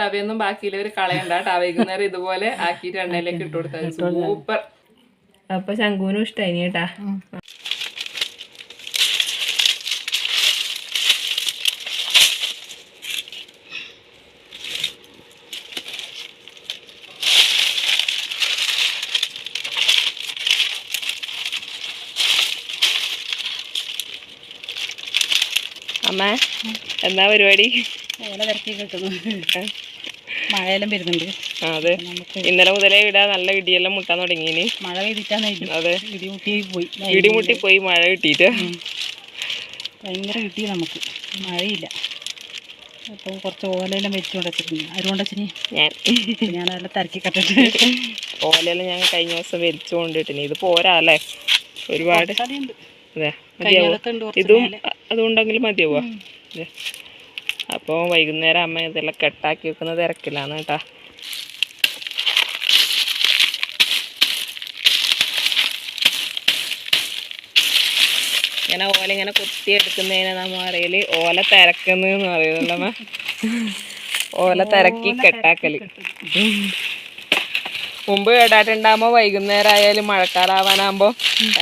റവയൊന്നും ഒരു കളയണ്ട കേട്ടോ. വൈകുന്നേരം ഇതുപോലെ ആക്കിയിട്ട് എണ്ണയിലേക്ക് ഇട്ട് കൊടുത്താൽ സൂപ്പർ. അപ്പൊ ശങ്കുവിനും ഇഷ്ടമായി കേട്ടാ. അമ്മ എന്നാ പരിപാടി? ഓല തിരക്കി കിട്ടുന്നു മഴയെല്ലാം വരുന്നുണ്ട്. അതെ. ഇന്നലെ മുതലേ ഇവിടെ നല്ല ഇടിയെല്ലാം മുട്ടാൻ തുടങ്ങിയിന് മഴ പെയ്തിട്ടാണ് അതെ. ഇടിമുട്ടി പോയി ഇടിമുട്ടി പോയി മഴ കിട്ടിയിട്ട്. ഭയങ്കര കിട്ടി നമുക്ക്. മഴയില്ല. അപ്പോൾ കുറച്ച് ഓലയെല്ലാം വെച്ചുകൊണ്ട് വെച്ചിട്ടുണ്ട്. അതുകൊണ്ട് വെച്ചിനി? ഞാൻ. ഞാനതെല്ലാം തിരക്കി കട്ടിട്ട്. ഓലയെല്ലാം ഞാൻ കഴിഞ്ഞ ദിവസം വലിച്ചു കൊണ്ടിട്ടിന് ഇത് പോരാല്ലേ ഒരുപാട്. അതെ ഇതും മേലെ. മതിയാവുക അപ്പോൾ വൈകുന്നേരം അമ്മ ഇതെല്ലാം കെട്ടാക്കി വെക്കുന്ന തിരക്കിലാണ് കേട്ടാ. ഇങ്ങനെ ഓല ഇങ്ങനെ കുത്തി എടുക്കുന്നതിനെ നമ്മൾ അറിയൽ ഓല പറയുന്നുണ്ട് അമ്മ. ഓല തിരക്കി കെട്ടാക്കൽ. മുമ്പ് കേട്ടാട്ടുണ്ടാകുമ്പോൾ വൈകുന്നേരം ആയാലും മഴക്കാലാവാനാകുമ്പോൾ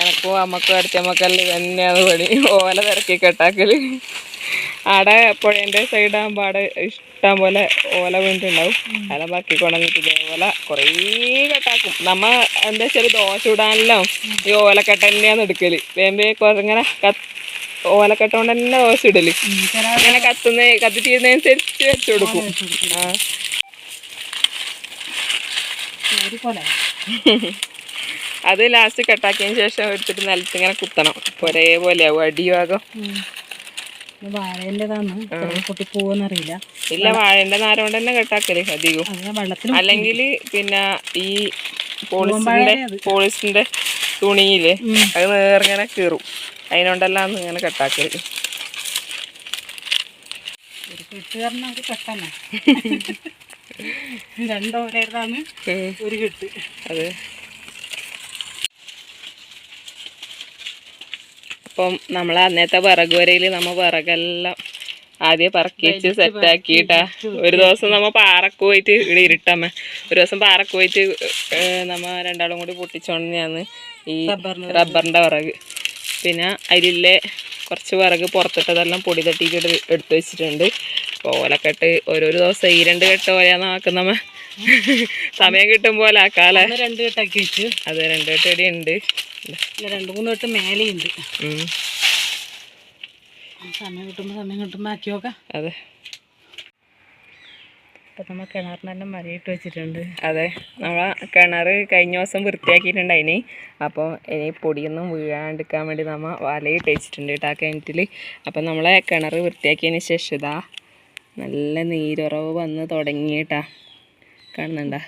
എനക്കും അമ്മക്കും അടുത്തമ്മക്കെല്ലാം തന്നെയാണ് പണി. ഓല തിരക്കി കെട്ടാക്കൽ. ആടെ പുഴേന്റെ സൈഡാകുമ്പോൾ അവിടെ ഇഷ്ടം പോലെ ഓല വീണിട്ടുണ്ടാവും. അതെല്ലാം ബാക്കി കൊണ്ടുവന്നിട്ട് ഇതേപോലെ കുറേ കെട്ടാക്കും. നമ്മ എന്താ വെച്ചാൽ ദോശ ഇടാനല്ലോ ഈ ഓലക്കെട്ട തന്നെയാണ് എടുക്കൽ. വേമ്പേ കുറങ്ങനെ കത്ത് ഓലക്കെട്ട കൊണ്ട് തന്നെ ദോശ ഇടൽ ഇങ്ങനെ അങ്ങനെ കത്തുന്ന കത്തി തീരുന്നതനുസരിച്ച് വെച്ചു കൊടുക്കും. ആ. അത് ലാസ്റ്റ് കട്ടാക്കിയതിന് ശേഷം എടുത്തിട്ട് നിലത്ത് ഇങ്ങനെ കുത്തണം. ഒരേപോലെ ആവും അടിഭാഗം വാഴേന്റെതാണ് പൊട്ടി പോവെന്നറിയില്ല. ഇല്ല വാഴന്റെ തന്നെ കെട്ടാക്കൽ അല്ലെങ്കിൽ പിന്നെ ഈ പോളിസിന്റെ പോളിസിന്റെ തുണിയിൽ അത് നേർങ്ങനെ കീറും. അതിനോണ്ടെല്ലാം ഇങ്ങനെ കെട്ടാക്കൽ. ഒരു കെട്ട് കാരണം ഒരു കെട്ടന്നെ രണ്ടോരാണ് ഒരു കെട്ട്. അതെ. അപ്പം നമ്മൾ അന്നത്തെ വിറക് വരയിൽ നമ്മൾ വിറകെല്ലാം ആദ്യം പറക്കിച്ച് സെറ്റാക്കിയിട്ടാ. ഒരു ദിവസം നമ്മ പാറക്ക് പോയിട്ട് ഇവിടെ ഇരുട്ടമ്മ. ഒരു ദിവസം പാറക്ക് പോയിട്ട് നമ്മൾ നമ്മ രണ്ടാളും കൂടി പൊട്ടിച്ചോണ്ടാന്ന് ഈ റബ്ബറിന്റെ വിറക്. പിന്നെ അതിലെ കുറച്ച് വിറക് പുറത്തിട്ടതെല്ലാം പൊടി തട്ടിയിട്ട് എടുത്ത് വെച്ചിട്ടുണ്ട്. അപ്പോൾ ഓലക്കെട്ട് ഓരോരോ ദിവസം ഈ രണ്ട് കെട്ട് ഓലാന്ന് ആക്കുന്നമ്മ. സമയം കിട്ടും പോലെ ആ കാല. രണ്ട് കെട്ടാക്കി വെച്ചു അതെ രണ്ട് കെട്ട് ഇവിടെ ഉണ്ട്. രണ്ടു മൂന്ന് കെട്ട് മേലെയുണ്ട്. സമയം കിട്ടുമ്പോൾ സമയം കിട്ടുമ്പോൾ ആക്കി നോക്കാം. അതെ. ഇപ്പം നമ്മൾ കിണറിനെല്ലാം മരയിട്ട് വെച്ചിട്ടുണ്ട്. അതെ നമ്മൾ കിണർ കഴിഞ്ഞ ദിവസം വൃത്തിയാക്കിയിട്ടുണ്ട് അതിന്. അപ്പോൾ ഇനി പൊടിയൊന്നും വീഴാണ്ടിരിക്കാൻ വേണ്ടി നമ്മ വലയിട്ട് വെച്ചിട്ടുണ്ട് കേട്ടോ ആ കിണറ്റിൽ അപ്പം നമ്മളെ കിണർ വൃത്തിയാക്കിയതിന് ശേഷം ഇതാ നല്ല നീരുറവ് വന്ന് തുടങ്ങിയിട്ടാ കാണുന്നുണ്ടാ?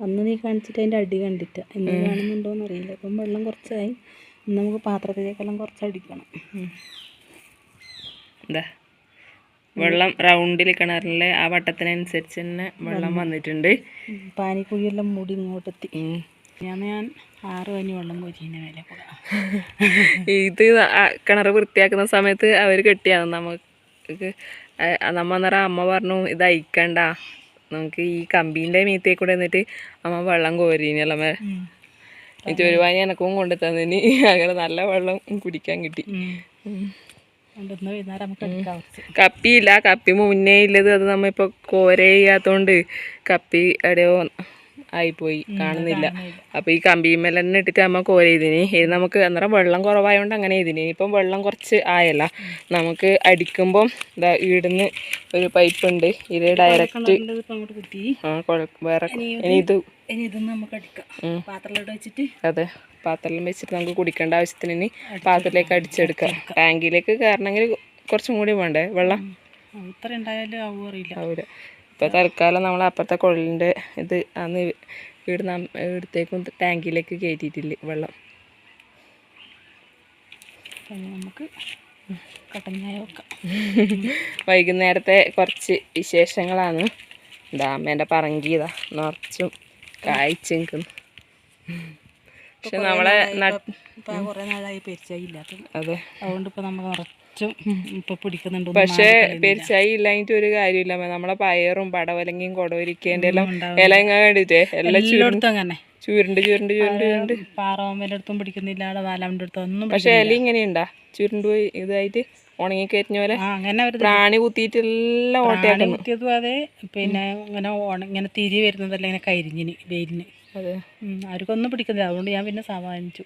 അന്ന് നീ കാണിച്ചിട്ട് അതിന്റെ അടി കണ്ടിട്ട്. ഇന്ന് കാണുന്നുണ്ടോയെന്ന് അറിയില്ല ഇപ്പം വെള്ളം കുറച്ചായി. ഇന്ന് നമുക്ക് പാത്രത്തിലേക്കെല്ലാം കുറച്ച് അടിക്കണം എന്താ? വെള്ളം റൗണ്ടിൽ കിണറിലെ ആ വട്ടത്തിനനുസരിച്ച് തന്നെ വെള്ളം വന്നിട്ടുണ്ട്. പാനിക്കുഴിയെല്ലാം മൂടി ഇങ്ങോട്ടെത്തി. ഞാൻ ഞാൻ ആറ് പനി വെള്ളം കോരിന്റെ കൂടെ. ഇത് കിണർ വൃത്തിയാക്കുന്ന സമയത്ത് അവർ കെട്ടിയാണ് നമുക്ക് ആ നമ്മ അന്നേരം അമ്മ പറഞ്ഞു ഇത് അയക്കണ്ട. നമുക്ക് ഈ കമ്പീന്റെ മീത്തേ കൂടെ എന്നിട്ട് അമ്മ വെള്ളം കോരിനല്ല എനിക്ക് ഈ ചുരുവാനി എനക്കും കൊണ്ടു തന്നിന് അങ്ങനെ നല്ല വെള്ളം കുടിക്കാൻ കിട്ടി. കപ്പിയില്ല. കപ്പി മുന്നേ ഇല്ലത് അത് നമ്മ ഇപ്പൊ കോര ചെയ്യാത്തോണ്ട് കപ്പി എവിടെയോ ആയിപ്പോയി. കാണുന്നില്ല. അപ്പോൾ ഈ കമ്പിമേൽ തന്നെ ഇട്ടിട്ട് അമ്മ കോര ഇതിന് ഇത് നമുക്ക് അന്നേരം വെള്ളം കുറവായതുകൊണ്ട് അങ്ങനെ ഇതിന്. ഇപ്പം വെള്ളം കുറച്ച് ആയല്ല. നമുക്ക് അടിക്കുമ്പം ഇതാ ഈടുന്ന് ഒരു പൈപ്പ് ഉണ്ട് ഇത് ഡയറക്റ്റ് ആ വേറെ ഇനി ഇത് അതെ. പാത്രം വെച്ചിട്ട് നമുക്ക് കുടിക്കേണ്ട ആവശ്യത്തിന് ഇനി പാത്രത്തിലേക്ക് അടിച്ചെടുക്കാം. ടാങ്കിലേക്ക് കയറണമെങ്കിൽ കുറച്ചും കൂടി വേണ്ടേ? വെള്ളം? ഇത്ര ഉണ്ടായാലും ആവുമോ അറിയില്ല. അവിടെ ഇപ്പോൾ തൽക്കാലം നമ്മൾ അപ്പുറത്തെ കുഴലിന്റെ ഇത് അന്ന് ഇവിടുന്ന് ഇവിടത്തേക്കും ടാങ്കിലേക്ക് കയറ്റിയിട്ടില്ല വെള്ളം. നമുക്ക് കട്ടൻ ചായ വെക്കാം. വൈകുന്നേരത്തെ കുറച്ച് വിശേഷങ്ങളാണ്. അമ്മേന്റെ പറങ്കിയതാ നിറച്ചും കായ്ച്ചു നിൽക്കുന്നു പക്ഷെ നമ്മളെ നാളായി അതെ. അതുകൊണ്ട് ഇപ്പൊ നമ്മൾ കുറച്ചും ഇപ്പൊ പിടിക്കുന്നുണ്ട് പക്ഷേ പെരിച്ചായി ഇല്ലാഞ്ഞിട്ട് ഒരു കാര്യമില്ല. നമ്മളെ പയറും പടവലങ്ങിയും കൊടവരിക്കേന്റെ എല്ലാം ഇല ഇങ്ങനെ കണ്ടിട്ടേ? എല്ലാം ചുരുണ്ട്. എല്ലായിടത്തും അങ്ങനെ. ചുരുണ്ട് ചുരുണ്ട് ചുരുണ്ട് ചുരുണ്ട്. പാറോമ്പന്റെ അടുത്തും പിടിക്കുന്നില്ല വാലാമിന്റെ അടുത്തും ഒന്നും പക്ഷെ ഇല ഇങ്ങനെയുണ്ടാ ചുരുണ്ട് പോയി ഇതായിട്ട് ഉണങ്ങി കരിഞ്ഞ പോലെ. അങ്ങനെ പ്രാണി കുത്തിയിട്ട് എല്ലാം കുത്തിയതും അതെ. പിന്നെ ഇങ്ങനെ ഇങ്ങനെ തിരി വരുന്നതല്ല ഇങ്ങനെ കരിഞ്ഞിന് വെയിലിന്. അതെ. ആർക്കൊന്നും പിടിക്കുന്നില്ല. അതുകൊണ്ട് ഞാൻ പിന്നെ സമാധാനിച്ചു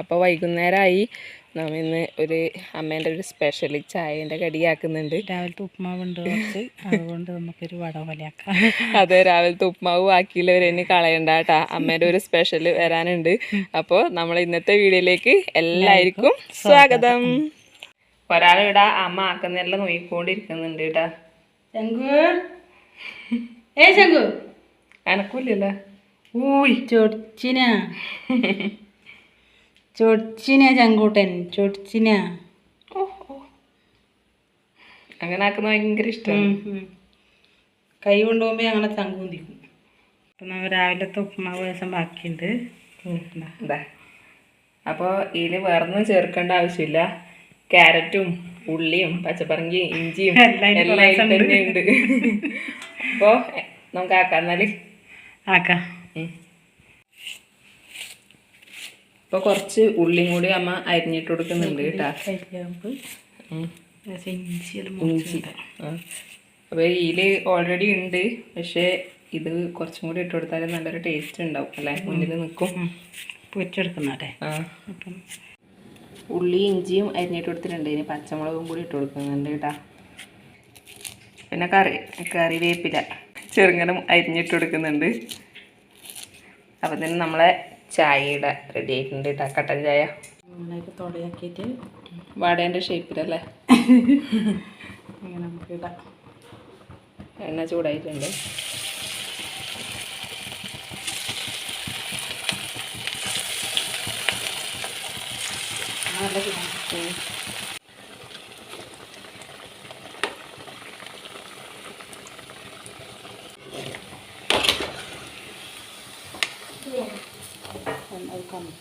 അപ്പോൾ വൈകുന്നേരമായി നമ്മ ഇന്ന് ഒരു അമ്മേന്റെ ഒരു സ്പെഷ്യൽ ചായന്റെ കടിയാക്കുന്നുണ്ട്. രാവിലത്തെ ഉപ്മാവുണ്ട് കുറച്ച്. അതുകൊണ്ട് നമുക്കൊരു വട പോലെയാക്കാം. അതെ രാവിലത്തെ ഉപ്മാവ് ബാക്കിയുള്ളവർ കളയണ്ട കേട്ടാ. അമ്മേന്റെ ഒരു സ്പെഷ്യൽ വരാനുണ്ട്. അപ്പോൾ നമ്മൾ ഇന്നത്തെ വീഡിയോയിലേക്ക് എല്ലാവർക്കും സ്വാഗതം. ഒരാളിവിടെ അമ്മ ആക്കുന്നെല്ലാം നോക്കിക്കൊണ്ടിരിക്കുന്നുണ്ട് കേട്ടാ. ഏ ശങ്കു എനക്കൂല്ലല്ലോ ഊയ്. ചൊടിച്ചിന. ചൊടിച്ചിന ചങ്കൂട്ടൻ ചൊടിച്ചിന. അങ്ങനെ ആക്കുന്ന ഭയങ്കര ഇഷ്ടമാണ് കൈ കൊണ്ടുപോകുമ്പോൾ അങ്ങനെ ചങ്കൂന്തിക്കും അപ്പം നമ്മൾ രാവിലത്തെ ഉപ്മാവ് ദിവസം ബാക്കിയുണ്ട്. അപ്പൊ എന്താ അപ്പോൾ ഇതിൽ വേറൊന്നും ചേർക്കേണ്ട ആവശ്യമില്ല. ക്യാരറ്റും ഉള്ളിയും പച്ചപ്പറങ്കിയും ഇഞ്ചിയും എല്ലാം തന്നെ ഉണ്ട്. അപ്പോൾ നമുക്ക് ആക്കാം എന്നാൽ. ആക്കാം. ഇപ്പോൾ കുറച്ച് ഉള്ളിയും കൂടി അമ്മ അരിഞ്ഞിട്ട് കൊടുക്കുന്നുണ്ട് കേട്ടാ. ഇഞ്ചി അപ്പോൾ ഇതിൽ ഓൾറെഡി ഉണ്ട്. പക്ഷേ ഇത് കുറച്ചും കൂടി ഇട്ട് കൊടുത്താൽ നല്ലൊരു ടേസ്റ്റ് ഉണ്ടാവും അല്ലേ? മുന്നിൽ നിൽക്കും. പൊരിച്ചെടുക്കുന്നതേ ആ. അപ്പം ഉള്ളി ഇഞ്ചിയും അരിഞ്ഞിട്ട് കൊടുത്തിട്ടുണ്ട്. ഇനി പച്ചമുളകും കൂടി ഇട്ട് കൊടുക്കുന്നുണ്ട് കേട്ടാ. പിന്നെ കറി കറിവേപ്പില. ചെറുങ്ങനും അരിഞ്ഞിട്ട് കൊടുക്കുന്നുണ്ട്. അപ്പം തന്നെ നമ്മളെ ചായയുടെ റെഡി ആയിട്ടുണ്ട് കേട്ടോ കട്ടൻ ചായ. നന്നായിട്ട് തുടയാക്കിയിട്ട് വാടേന്റെ ഷേപ്പിലല്ലേ ഇങ്ങനെ നമുക്ക് ഇടാം. എണ്ണ ചൂടായിട്ടുണ്ട്. നല്ല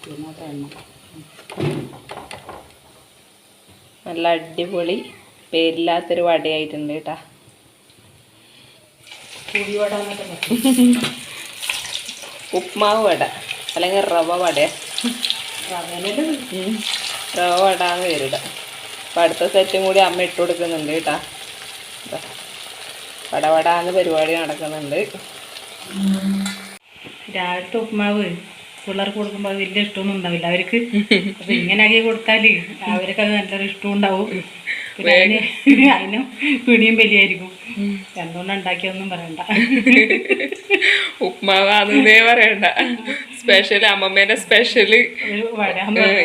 അത് എണ്ണ നല്ല അടിപൊളി പേരില്ലാത്തൊരു വടയായിട്ടുണ്ട് കേട്ടാ. പുളിവട ഉപ്മാവ് വട അല്ലെങ്കിൽ റവ വട. റവ വട എന്ന് പേരിടാം അപ്പം അടുത്ത സെറ്റും കൂടി അമ്മ ഇട്ട് കൊടുക്കുന്നുണ്ട് കേട്ടാ. വടവടാന്ന് പരിപാടി നടക്കുന്നുണ്ട്. രാവിലത്തെ ഉപ്മാവ്. പിള്ളേർക്ക് കൊടുക്കുമ്പോൾ അത് വലിയ ഇഷ്ടമൊന്നും ഉണ്ടാവില്ല. അവർക്ക് അപ്പൊ ഇങ്ങനെ ആക്കി കൊടുത്താൽ അവർക്ക് അത് നല്ലൊരു ഇഷ്ടം ഉണ്ടാവും. പിന്നെ അതിന് അതിനും പിടിയും വലിയായിരിക്കും എന്തുകൊണ്ട് ഉണ്ടാക്കിയൊന്നും പറയണ്ട. ഉപ്മാവാന്നേ പറയണ്ട. സ്പെഷ്യൽ അമ്മമ്മേന്റെ സ്പെഷ്യൽ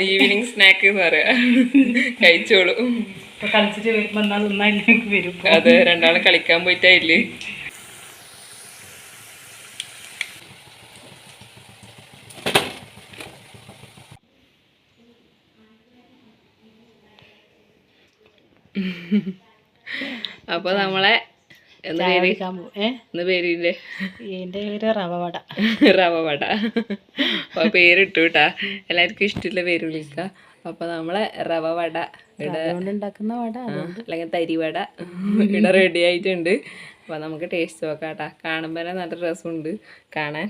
ഈവനിങ് സ്നാക്ക് എന്ന് പറയാ. കഴിച്ചോളൂ. കളിച്ചിട്ട് വരുമ്പോ എന്നാ തിന്നാൻ വരും. അതെ രണ്ടാളും കളിക്കാൻ പോയിട്ടായില്ലേ അപ്പൊ നമ്മളെ എന്താ പേര്? കഴിക്കാൻ പോകും ഏ? എന്താ പേരില്ലേ എന്റെ പേര് റവ വട. റവ വട. അപ്പൊ പേരിട്ടു കേട്ടാ എല്ലാവർക്കും ഇഷ്ടമുള്ള പേര് വിളിക്ക. അപ്പൊ നമ്മളെ റവവട ഉണ്ടാക്കുന്ന വട അല്ലെങ്കിൽ തരിവട ഇവിടെ റെഡി ആയിട്ടുണ്ട്. അപ്പൊ നമുക്ക് ടേസ്റ്റ് നോക്കാം കേട്ടാ കാണുമ്പോ നല്ല രസമുണ്ട് കാണാൻ.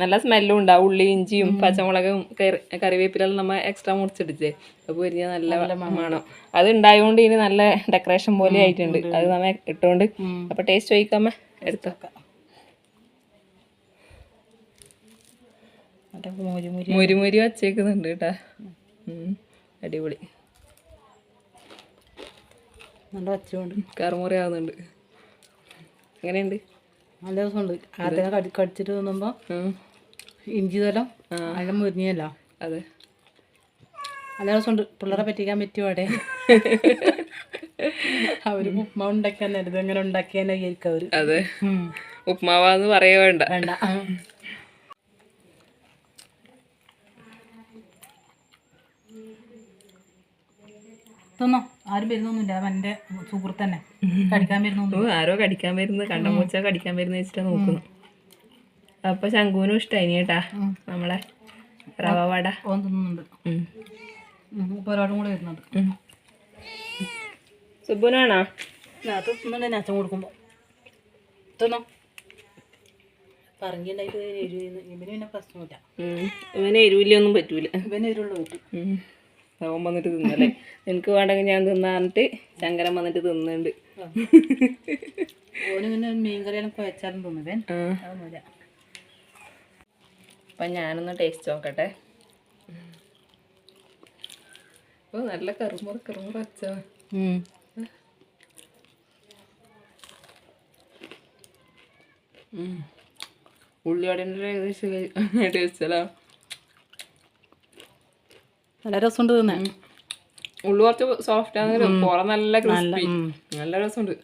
നല്ല സ്മെല്ലും ഉണ്ടാവും ഉള്ളി ഇഞ്ചിയും പച്ചമുളകും കറി കറിവേപ്പിലെല്ലാം നമ്മൾ എക്സ്ട്രാ മുറിച്ചെടുത്തേ അപ്പോൾ പൊരിഞ്ഞ നല്ല മണം. അത് ഉണ്ടായതുകൊണ്ട് ഇനി നല്ല ഡെക്കറേഷൻ പോലെ ആയിട്ടുണ്ട്. അത് നമ്മ ഇട്ടുകൊണ്ട് അപ്പോൾ ടേസ്റ്റ് ചോദിക്കാമ എടുത്തു മുരിമുരി മോര് മോര്. മുരി മുരി വച്ചേക്കുന്നുണ്ട് കേട്ടാ. അടിപൊളി. നല്ല വച്ചുകൊണ്ട് കറുമുറി ആവുന്നുണ്ട് എങ്ങനെയുണ്ട്? നല്ല രസമുണ്ട്. ആദ്യം കടി കടിച്ചിട്ട് തിന്നുമ്പോൾ ഇഞ്ചി തലം നല്ല മുരിഞ്ഞല്ലോ അതെ. നല്ല രസമുണ്ട്. പിള്ളേരെ പറ്റിക്കാൻ പറ്റുമോ അവിടെ? അവർ ഉപ്മാവ് ഉണ്ടാക്കാൻ നേരത്തെ എങ്ങനെ ഉണ്ടാക്കിയാലോ വിചാരിക്കും അവർ. അതെ. ഉപ്മാവാന്ന് പറയ വേണ്ട. വേണ്ട. തിന്നോ? ആരും വരുന്നൊന്നുമില്ല. എന്റെ സുഹൃത്ത് തന്നെ കടിക്കാൻ വരുന്നു ആരോ കടിക്കാൻ വരുന്നത് കണ്ടമൂച്ച കടിക്കാൻ വരുന്ന വെച്ചിട്ടാ നോക്കുന്നു. അപ്പൊ ശങ്കുവിനും ഇഷ്ടായി കേട്ടാ. നമ്മളെ റവ വട. ഓൻ തിന്നുന്നുണ്ട്. ഒരാളും കൂടെ വരുന്നുണ്ട്. സുബുനാണോ അത് തിന്നുണ്ട് അച്ഛൻ കൊടുക്കുമ്പോൾ തിന്നോ? പറഞ്ഞിട്ടുണ്ടായിട്ട് ഇവന് പിന്നെ പ്രശ്നമില്ല. ഇവന് എരിവില്ലൊന്നും പറ്റൂല. ഇവന് എരിവുള്ള പറ്റും അവൻ വന്നിട്ട് തിന്നല്ലേ? എനിക്ക് വേണ്ടെങ്കിൽ ഞാൻ തിന്നാന്നിട്ട് ശങ്കരൻ വന്നിട്ട് തിന്നുന്നുണ്ട്. അപ്പൊ ഞാനൊന്ന് ടേസ്റ്റ് നോക്കട്ടെ. ഓ നല്ല കറുമുറ കറുമുറ അച്ഛാ ഉള്ളിയോടെ ഏകദേശം ടേസ്റ്റ് അല്ല? നല്ല രസമുണ്ട് തന്നെ ഉള്ളു കുറച്ച് സോഫ്റ്റ് ആണെങ്കിലും പുറം നല്ല ക്രിസ്പി നല്ല രസമുണ്ട്.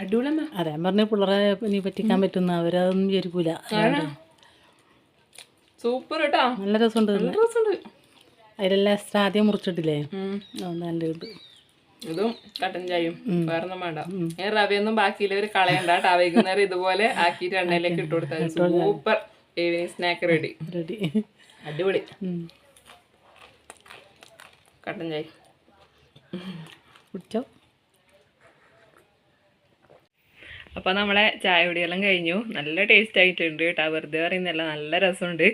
അടിപൊളിയമ്മ. അതെ ഞാൻ പറഞ്ഞ പിള്ളേരെ ഇനി പറ്റിക്കാൻ പറ്റുന്ന അവരതൊന്നും വിചാരിക്കൂല. സൂപ്പർ കേട്ടാ നല്ല രസമുണ്ട് നല്ല രസമുണ്ട്. അതിലെല്ലാം എക്സ്ട്രാ ആദ്യം മുറിച്ചിട്ടില്ലേ? നല്ല ഇത്. ഇതും കട്ടൻ ചായയും. വേറെ ഒന്നും വേണ്ട. ഞാൻ റവയൊന്നും ബാക്കിയില്ലവർ കളയണ്ട കേട്ടോ വൈകുന്നേരം ഇതുപോലെ ആക്കിയിട്ട് എണ്ണയിലേക്ക് ഇട്ട് കൊടുത്താൽ super evening snack ready ready അടിപൊളി. കട്ടൻ ചായ. കുടിച്ചോ? അപ്പോൾ നമ്മളെ ചായ കുടിയെല്ലാം കഴിഞ്ഞു. നല്ല ടേസ്റ്റ് ആയിട്ടുണ്ട് കേട്ടോ. വെറുതെ പറയുന്നില്ല നല്ല രസമുണ്ട്.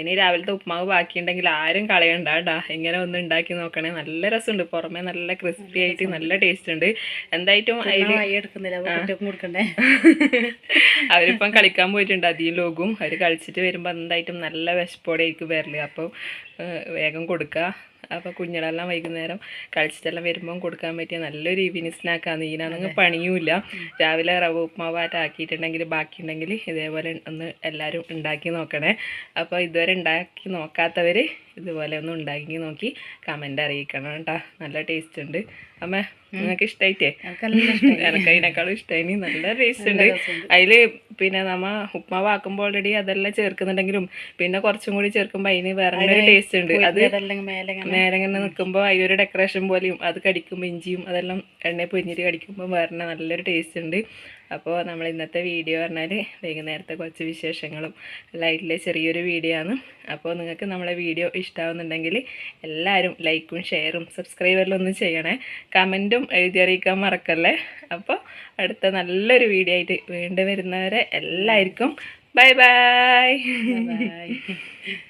ഇനി രാവിലത്തെ ഉപ്മാവ് ബാക്കിയുണ്ടെങ്കിൽ ആരും കളയണ്ട കേട്ടോ. ഇങ്ങനെ ഒന്ന് ഉണ്ടാക്കി നോക്കണേ. നല്ല രസമുണ്ട്. പുറമേ നല്ല ക്രിസ്പി ആയിട്ട് നല്ല ടേസ്റ്റ് ഉണ്ട്. എന്തായിട്ടും അവരിപ്പം കളിക്കാൻ പോയിട്ടുണ്ട്. അധികം ലോകും. അവർ കളിച്ചിട്ട് വരുമ്പോൾ എന്തായിട്ടും നല്ല വിശപ്പോടെ ആയിരിക്കും വരൽ. അപ്പോൾ വേഗം കൊടുക്കുക അപ്പോൾ കുഞ്ഞിടെല്ലാം വൈകുന്നേരം കളിച്ചിട്ടെല്ലാം വരുമ്പം കൊടുക്കാൻ പറ്റിയ നല്ലൊരു ഈവനിങ് സ്നാക്കാണ് ഈനാണെങ്കിൽ പണിയുമില്ല രാവിലെ റവ ഉപ്മാവായിട്ട് ആക്കിയിട്ടുണ്ടെങ്കിൽ ബാക്കിയുണ്ടെങ്കിൽ ഇതേപോലെ ഒന്ന് എല്ലാവരും ഉണ്ടാക്കി നോക്കണേ. അപ്പോൾ ഇതുവരെ ഉണ്ടാക്കി നോക്കാത്തവർ ഇതുപോലെ ഒന്ന് ഉണ്ടാക്കി നോക്കി കമന്റ് അറിയിക്കണം കേട്ടോ നല്ല ടേസ്റ്റ് ഉണ്ട്. അമ്മ നിങ്ങൾക്ക് ഇഷ്ടമായിട്ടേ എനിക്ക് ഇഷ്ടമായി എനക്ക് അതിനേക്കാളും ഇഷ്ടമായി നല്ല ടേസ്റ്റ് ഉണ്ട്. അതിൽ പിന്നെ നമ്മ ഉപ്മാവ് ആക്കുമ്പോൾ ഓൾറെഡി അതെല്ലാം ചേർക്കുന്നുണ്ടെങ്കിലും പിന്നെ കുറച്ചും കൂടി ചേർക്കുമ്പോൾ അതിന് വേറെ ഒരു ടേസ്റ്റ് ഉണ്ട്. അത് മേലങ്ങനെ നിൽക്കുമ്പോൾ അതിലൊരു ഡെക്കറേഷൻ പോലെയും അത് കടിക്കുമ്പോൾ ഇഞ്ചിയും അതെല്ലാം എണ്ണയിൽ പൊരിഞ്ഞിട്ട് കടിക്കുമ്പോൾ വേറെ നല്ലൊരു ടേസ്റ്റ് ഉണ്ട്. അപ്പോൾ നമ്മൾ ഇന്നത്തെ വീഡിയോ പറഞ്ഞാൽ വൈകുന്നേരത്തെ കുറച്ച് വിശേഷങ്ങളും ലൈറ്റിലെ ചെറിയൊരു വീഡിയോ ആണ്. അപ്പോൾ നിങ്ങൾക്ക് നമ്മളെ വീഡിയോ ഇഷ്ടമാവുന്നുണ്ടെങ്കിൽ എല്ലാവരും ലൈക്കും ഷെയറും സബ്സ്ക്രൈബറിലും ഒന്നും ചെയ്യണേ. കമന്റും എഴുതി അറിയിക്കാൻ മറക്കല്ലേ? അപ്പോൾ അടുത്ത നല്ലൊരു വീഡിയോ ആയിട്ട് വീണ്ടും വരുന്നവരെ എല്ലാവർക്കും. Bye bye